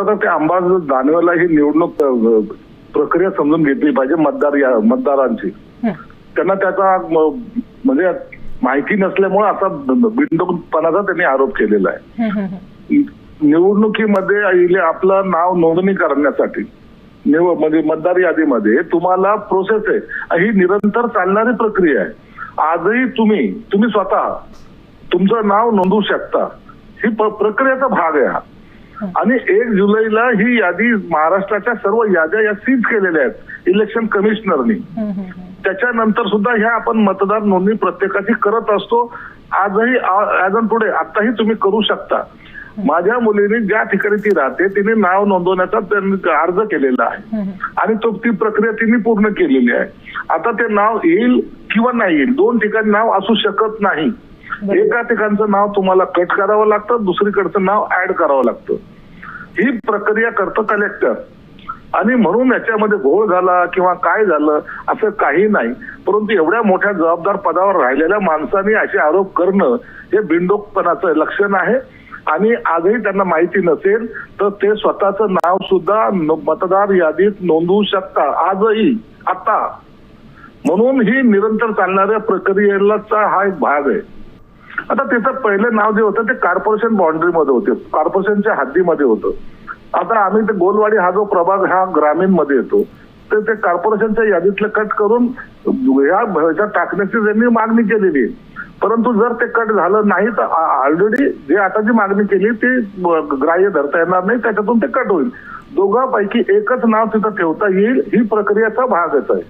खरं तर त्या अंबाज दानवेला ही निवडणूक प्रक्रिया समजून घेतली पाहिजे मतदार या मतदारांची. त्यांना त्याचा म्हणजे माहिती नसल्यामुळे असा बिंडोकपणाचा त्यांनी आरोप केलेला आहे. निवडणुकीमध्ये आपलं नाव नोंदणी करण्यासाठी म्हणजे मतदार यादीमध्ये तुम्हाला प्रोसेस आहे. ही निरंतर चालणारी प्रक्रिया आहे. आजही तुम्ही तुम्ही स्वतः तुमचं नाव नोंदवू शकता. ही प्रक्रियेचा भाग आहे हा. आणि एक जुलैला ही यादी महाराष्ट्राच्या सर्व याद्या या सीज केलेल्या आहेत इलेक्शन कमिशनरनी. त्याच्यानंतर सुद्धा ह्या आपण मतदार नोंदणी प्रत्येकाची करत असतो. आजही ॲज ऑन टुडे आताही तुम्ही करू शकता. माझ्या मुलीने ज्या ठिकाणी ती राहते तिने नाव नोंदवण्याचा त्यांनी अर्ज केलेला आहे. आणि तो ती प्रक्रिया तिने पूर्ण केलेली आहे. आता ते नाव येईल किंवा नाही येईल दोन ठिकाणी नाव असू शकत नाही. एका ठिकाणचं नाव तुम्हाला कट करावं लागतं दुसरीकडचं नाव ऍड करावं लागतं. ही प्रक्रिया करतं कलेक्टर आणि म्हणून याच्यामध्ये घोळ झाला किंवा काय झालं असं काही नाही. परंतु एवढ्या मोठ्या जबाबदार पदावर राहिलेल्या माणसांनी असे आरोप करणं हे बिंडोकपणाचं लक्षण आहे. आणि आजही त्यांना माहिती नसेल तर ते स्वतःचं नाव सुद्धा मतदार यादीत नोंदवू शकता. आजही आता. म्हणून ही निरंतर चालणाऱ्या प्रक्रियेलाचा हा एक भाग आहे. आता त्याचं पहिलं नाव जे होतं ते कॉर्पोरेशन बाउंड्री मध्ये होते. कॉर्पोरेशनच्या हद्दीमध्ये होतं. आता आम्ही ते गोलवाडी हा जो प्रभाग हा ग्रामीणमध्ये येतो. तर ते कॉर्पोरेशनच्या यादीतलं कट करून ह्या टाकण्याची त्यांनी मागणी केलेली. आहे परंतु जर ते कट झालं नाही तर ऑलरेडी जे आता जी मागणी केली ती ग्राह्य धरता येणार नाही त्याच्यातून ते कट होईल. दोघांपैकी एकच नाव तिथं ठेवता येईल ही प्रक्रियेचा भागच आहे.